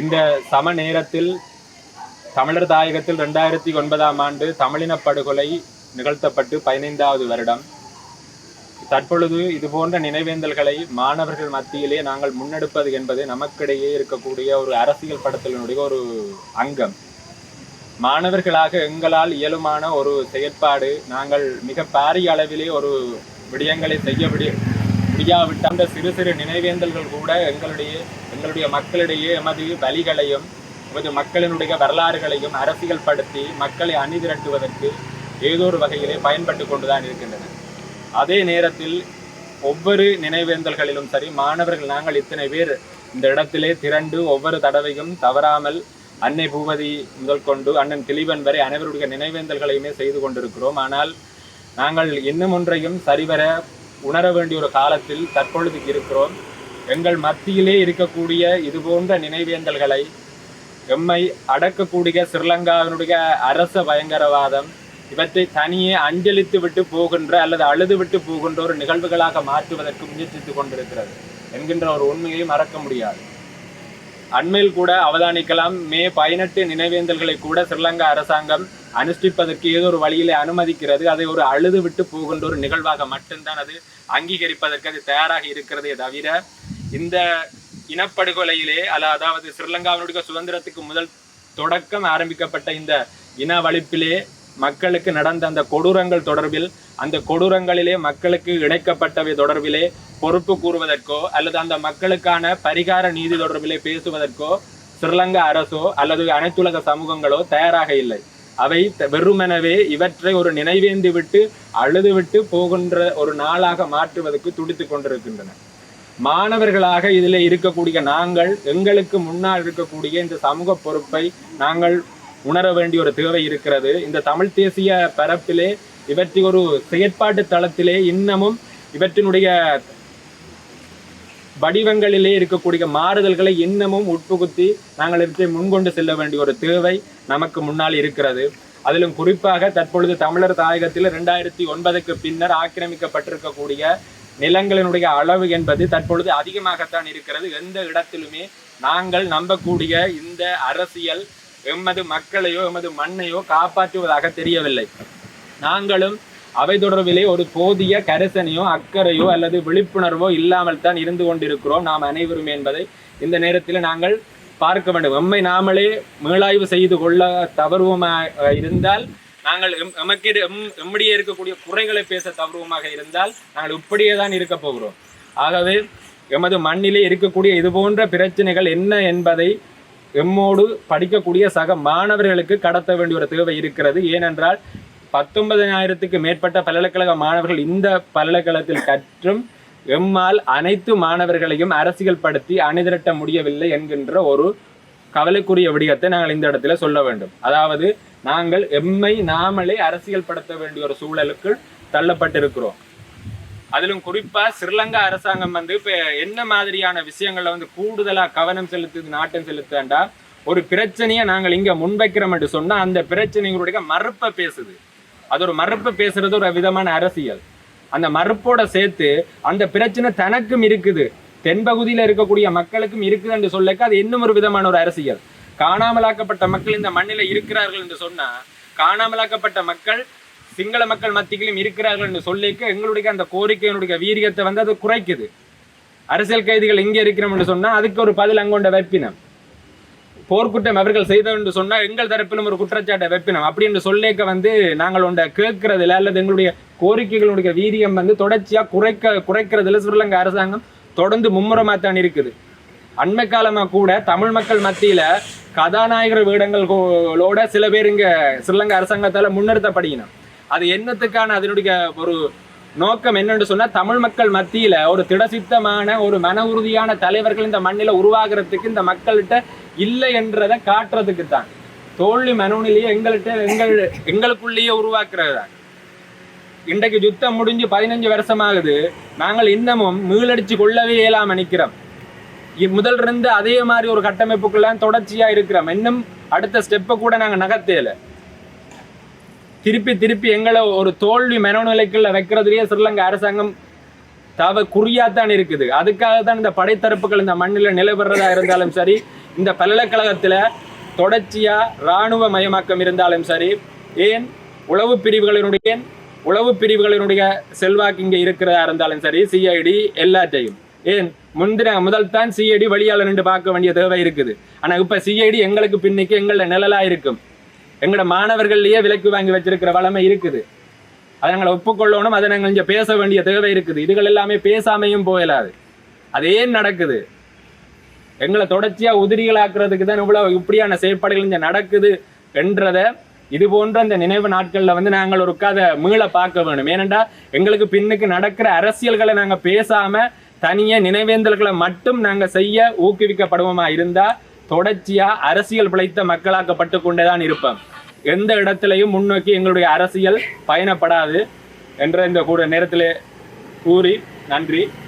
இந்த சம நேரத்தில் தமிழர் தாயகத்தில் ரெண்டாயிரத்தி ஒன்பதாம் ஆண்டு தமிழின படுகொலை நிகழ்த்தப்பட்டு பதினைந்தாவது வருடம். தற்பொழுது இது போன்ற நினைவேந்தல்களை மாணவர்கள் மத்தியிலே நாங்கள் முன்னெடுப்பது என்பது நமக்கிடையே இருக்கக்கூடிய ஒரு அரசியல் படத்தினுடைய ஒரு அங்கம். மாணவர்களாக எங்களால் இயலுமான ஒரு செயற்பாடு நாங்கள் மிக பாரிய அளவிலே ஒரு விடயங்களை செய்ய விடி முடியாவிட்ட அந்த சிறு சிறு நினைவேந்தல்கள் கூட எங்களுடைய எங்களுடைய மக்களிடையே எமது வலிகளையும் எமது மக்களினுடைய வரலாறுகளையும் அரசியல் படுத்தி மக்களை அணிதிரட்டுவதற்கு ஏதோ ஒரு வகையிலே பயன்பட்டு கொண்டுதான் இருக்கின்றன. அதே நேரத்தில் ஒவ்வொரு நினைவேந்தல்களிலும் சரி மாணவர்கள் நாங்கள் இத்தனை பேர் இந்த இடத்திலே திரண்டு ஒவ்வொரு தடவையும் தவறாமல் அன்னை பூபதி முதல் கொண்டு அண்ணன் திலீபன் வரை அனைவருடைய நினைவேந்தல்களையுமே செய்து கொண்டிருக்கிறோம். ஆனால் நாங்கள் இன்னும் ஒன்றையும் சரிவர உணர வேண்டிய ஒரு காலத்தில் தற்பொழுது இருக்கிறோம். எங்கள் மத்தியிலே இருக்கக்கூடிய இது போன்ற நினைவேந்தல்களை எம்மை அடக்கக்கூடிய ஸ்ரீலங்காவினுடைய அரச பயங்கரவாதம் இவற்றை தனியே அஞ்சலித்து விட்டு போகின்ற அல்லது அழுது விட்டு போகின்ற ஒரு நிகழ்வுகளாக மாற்றுவதற்கு முயற்சித்துக் கொண்டிருக்கிறது என்கின்ற ஒரு உண்மையை மறக்க முடியாது. அண்மையில் கூட அவதானிக்கலாம். மே பதினெட்டு நினைவேந்தல்களை கூட ஸ்ரீலங்கா அரசாங்கம் அனுஷ்டிப்பதற்கு ஏதோ ஒரு வழியிலே அனுமதிக்கிறது. அதை ஒரு அழுது விட்டு போகின்ற ஒரு நிகழ்வாக மட்டும்தான் அது அங்கீகரிப்பதற்கு அது தயாராக இருக்கிறதே தவிர இந்த இனப்படுகொலையிலே அல்ல அதாவது ஸ்ரீலங்காவினுடைய சுதந்திரத்துக்கு முதல் தொடக்கம் ஆரம்பிக்கப்பட்ட இந்த இனவழிப்பிலே மக்களுக்கு நடந்த அந்த கொடூரங்கள் தொடர்பில் அந்த கொடூரங்களிலே மக்களுக்கு இணைக்கப்பட்டவை தொடர்பிலே பொறுப்பு கூறுவதற்கோ அல்லது அந்த மக்களுக்கான பரிகார நீதி தொடர்பிலே பேசுவதற்கோ ஸ்ரீலங்கா அரசோ அல்லது அனைத்துலக சமூகங்களோ தயாராக இல்லை. அவை வெறுமெனவே இவற்றை ஒரு நினைவேந்து விட்டு அழுதுவிட்டு போகின்ற ஒரு நாளாக மாற்றுவதற்கு துடித்துக் கொண்டிருக்கின்றன. மாணவர்களாக இதில் இருக்கக்கூடிய நாங்கள் எங்களுக்கு முன்னால் இருக்கக்கூடிய இந்த சமூக பொறுப்பை நாங்கள் உணர வேண்டிய ஒரு தேவை இருக்கிறது. இந்த தமிழ் தேசிய பரப்பிலே இவற்றை ஒரு செயற்பாட்டு தளத்திலே இன்னமும் இவற்றினுடைய வடிவங்களிலே இருக்கக்கூடிய மாறுதல்களை இன்னமும் உட்புகுத்தி நாங்கள் இவற்றை முன்கொண்டு செல்ல வேண்டிய ஒரு தேவை நமக்கு முன்னால் இருக்கிறது. அதிலும் குறிப்பாக தற்பொழுது தமிழர் தாயகத்தில் ரெண்டாயிரத்தி ஒன்பதுக்கு பின்னர் ஆக்கிரமிக்கப்பட்டிருக்கக்கூடிய நிலங்களினுடைய அளவு என்பது தற்பொழுது அதிகமாகத்தான் இருக்கிறது. எந்த இடத்திலுமே நாங்கள் நம்பக்கூடிய இந்த அரசியல் எமது மக்களையோ எமது மண்ணையோ காப்பாற்றுவதாக தெரியவில்லை. நாங்களும் அவை தொடர்பிலே ஒரு போதிய கரிசனையோ அக்கறையோ அல்லது விழிப்புணர்வோ இல்லாமல் தான் இருந்து கொண்டிருக்கிறோம் நாம் அனைவரும் என்பதை இந்த நேரத்தில் நாங்கள் பார்க்க வேண்டும். எம்மை நாமளே மீளாய்வு செய்து கொள்ள தவறுவமாக இருந்தால் நாங்கள் எம் எமக்கு எம் எம்மிடையே இருக்கக்கூடிய குறைகளை பேச தவறுவமாக இருந்தால் நாங்கள் இப்படியே தான் இருக்க போகிறோம். ஆகவே எமது மண்ணிலே இருக்கக்கூடிய இது போன்ற பிரச்சனைகள் என்ன என்பதை எம்மோடு படிக்கக்கூடிய சக மாணவர்களுக்கு கடத்த வேண்டிய ஒரு தேவை இருக்கிறது. ஏனென்றால் பத்தொன்பதனாயிரத்துக்கு மேற்பட்ட பல்கலைக்கழக மாணவர்கள் இந்த பல்கலைக்கழகத்தில் கற்றும் எம்மால் அனைத்து மாணவர்களையும் அரசியல் படுத்தி அணிதிரட்ட முடியவில்லை என்கின்ற ஒரு கவலைக்குரிய விடயத்தை நாங்கள் இந்த இடத்துல சொல்ல வேண்டும். அதாவது நாங்கள் எம்மை நாமளே அரசியல் படுத்த வேண்டிய ஒரு சூழலுக்கு தள்ளப்பட்டிருக்கிறோம். அதிலும் குறிப்பா ஸ்ரீலங்கா அரசாங்கம் வந்து இப்ப என்ன மாதிரியான விஷயங்கள்ல வந்து கூடுதலா கவனம் செலுத்துது நாட்டம் செலுத்தாண்டா ஒரு பிரச்சனையை நாங்கள் இங்க முன்வைக்கிறோம் என்று சொன்னா அந்த பிரச்சனைகளுடைய மறுப்பை பேசுது. அது ஒரு மறுப்பை பேசுறது ஒரு விதமான அரசியல். அந்த மறுப்போட சேர்த்து அந்த பிரச்சனை தனக்கும் இருக்குது. தென்பகுதியில் இருக்கக்கூடிய மக்களுக்கும் இருக்குது என்று சொல்லக்க அது இன்னும் ஒரு விதமான ஒரு அரசியல். காணாமலாக்கப்பட்ட மக்கள் இந்த மண்ணில் இருக்கிறார்கள் என்று சொன்னா காணாமலாக்கப்பட்ட மக்கள் சிங்கள மக்கள் மத்தியிலும் இருக்கிறார்கள் என்று சொல்லிக்க எங்களுடைய அந்த கோரிக்கையினுடைய வீரியத்தை வந்து அது குறைக்குது. அரசியல் கைதிகள் இங்கே இருக்கிறோம் என்று சொன்னா அதுக்கு ஒரு பதில் அங்கொண்ட வைப்பினம். போர்க்குற்றம் அவர்கள் செய்தோம் என்று சொன்னா எங்கள் தரப்பிலும் ஒரு குற்றச்சாட்டை வைப்பினம். அப்படி என்று சொல்லேக்க வந்து நாங்கள் ஒன்றை கேட்கறதில்ல அல்லது எங்களுடைய கோரிக்கைகளுடைய வீரியம் வந்து தொடர்ச்சியா குறைக்க குறைக்கிறதுல ஸ்ரீலங்கா அரசாங்கம் தொடர்ந்து மும்முரமாக தான் இருக்குது. அண்மை காலமாக கூட தமிழ் மக்கள் மத்தியில் கதாநாயகர் வேடங்களோட சில பேர் இங்கே ஸ்ரீலங்கா அரசாங்கத்தால் முன்னிறுத்தப்படுகினோம் அது என்னத்துக்கான அதனுடைய ஒரு நோக்கம் என்னன்னு சொன்னால் தமிழ் மக்கள் மத்தியில் ஒரு திடசித்தமான ஒரு மன உறுதியான தலைவர்கள் இந்த மண்ணில உருவாகிறதுக்கு இந்த மக்கள்கிட்ட இல்லை என்றதை காட்டுறதுக்கு தான் தோல்வி மனோநிலையை எங்கள்கிட்ட எங்கள் எங்களுக்குள்ளேயே உருவாக்குறது தான் இன்றைக்கு யுத்தம் முடிஞ்சு பதினஞ்சு வருஷமாகுது. நாங்கள் இன்னமும் மீளடிச்சு கொள்ளவே இயலாம நிற்கிறோம் இ- இருந்து அதே மாதிரி ஒரு கட்டமைப்புக்குள்ள தொடர்ச்சியா இருக்கிறோம். இன்னும் அடுத்த ஸ்டெப்பை கூட நாங்க நகர்த்தல. திருப்பி திருப்பி எங்களை ஒரு தோல்வி மனநிலைக்குள்ள வைக்கிறதுலயே ஸ்ரீலங்கா அரசாங்கம் தவ குறியாத்தான் இருக்குது. அதுக்காக தான் இந்த படைத்தரப்புகள் இந்த மண்ணில் நிலைபெறதா இருந்தாலும் சரி இந்த பல்கலைக்கழகத்துல தொடர்ச்சியா இராணுவ மயமாக்கம் இருந்தாலும் சரி ஏன் உளவு பிரிவுகளினுடைய உளவு பிரிவுகளினுடைய செல்வாக்கு இங்கே இருக்கிறதா இருந்தாலும் சரி சிஐடி எல்லாத்தையும் ஏன்? முந்தின முதல் தான் சிஐடி வழியால நின்று பார்க்க வேண்டிய தேவை இருக்குது. ஆனால் இப்போ சிஐடி எங்களுக்கு பின்னிக்கு எங்களோட நிழலாக இருக்கும். எங்களோட மாணவர்கள்லேயே விலைக்கு வாங்கி வச்சிருக்கிற வளமை இருக்குது. அதை நாங்கள் ஒப்புக்கொள்ளணும் அதை நாங்கள் இங்கே பேச வேண்டிய தேவை இருக்குது. இதுகள் எல்லாமே பேசாமையும் போயிடாது அது ஏன் நடக்குது? எங்களை தொடர்ச்சியாக உதிரிகளாக்குறதுக்கு தான் இவ்வளோ இப்படியான செயற்பாடுகள் இங்கே நடக்குது என்றதை இது போன்ற அந்த நினைவு நாட்களில் வந்து நாங்கள் ஒரு கதை மீள பார்க்க வேணும். ஏனென்றா எங்களுக்கு பின்னுக்கு நடக்கிற அரசியல்களை நாங்கள் பேசாம தனியாக நினைவேந்தல்களை மட்டும் நாங்கள் செய்ய ஊக்குவிக்கப்படுவோமா இருந்தா தொடர்ச்சியா அரசியல் பிழைத்த மக்களாக்கப்பட்டு கொண்டேதான் இருப்போம். எந்த இடத்திலையும் முன்னோக்கி எங்களுடைய அரசியல் பயணப்படாது என்ற இந்த கூட நேரத்திலே கூறி நன்றி.